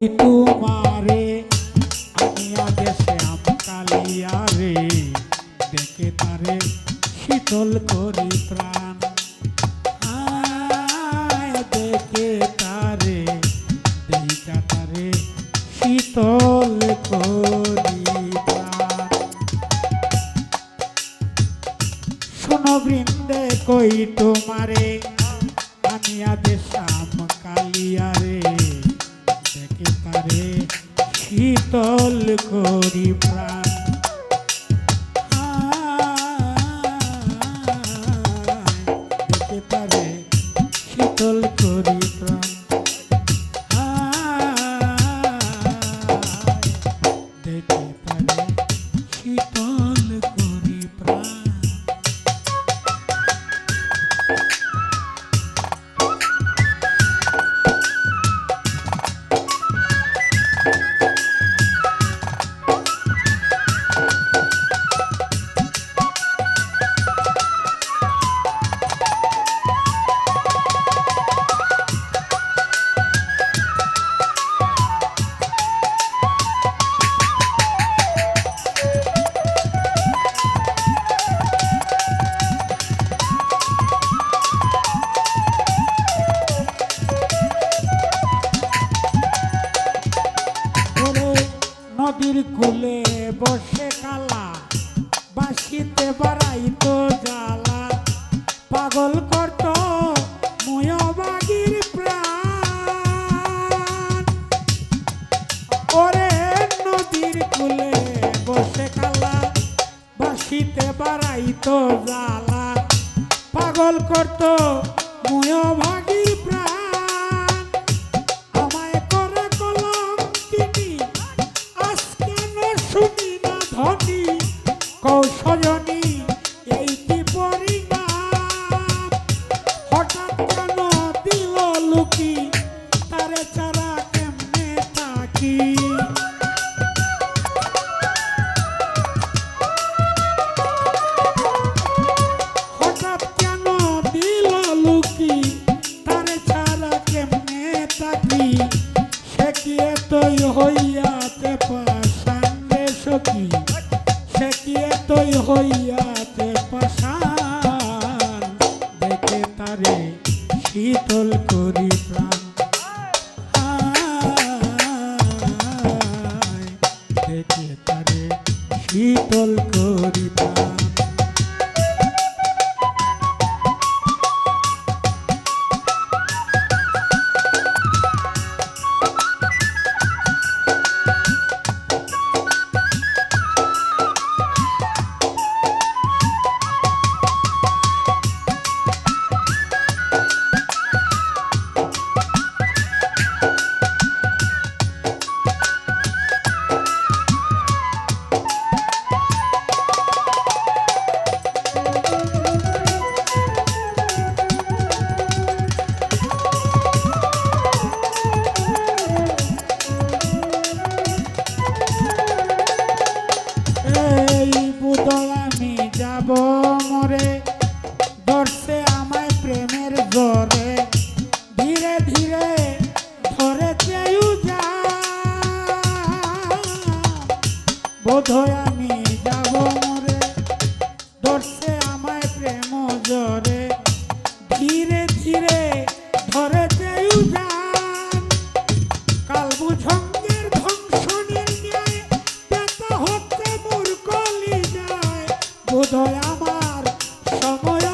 তোমারে, আমি আগে শ্যাম কালিয়ারে দেখে তারে শীতল করি প্রাণ। দেখে তারে, দেখা তারে শীতল করি প্রাণ। শোনো বৃন্দে, কই তোমারে, আমি আদেশ শ্যাম কালিয়ারে দেখে তারে শীতল করি প্রাণ। বসে কালা বাসিতে বাড়াইতো জ্বালা। পাগল করত ময়বাগির প্রাণ। ওরে নদীর কূলে বসে কালা বাসিতে বাড়াইতো জ্বালা। পাগল করত ময়ভাগির সখী সে কি এতই হইয়াতে পাশান দেখে তারে শীতল করি প্রাণ। দেখে তারে শীতল করি প্রাণ। বোধহয় আমার সময়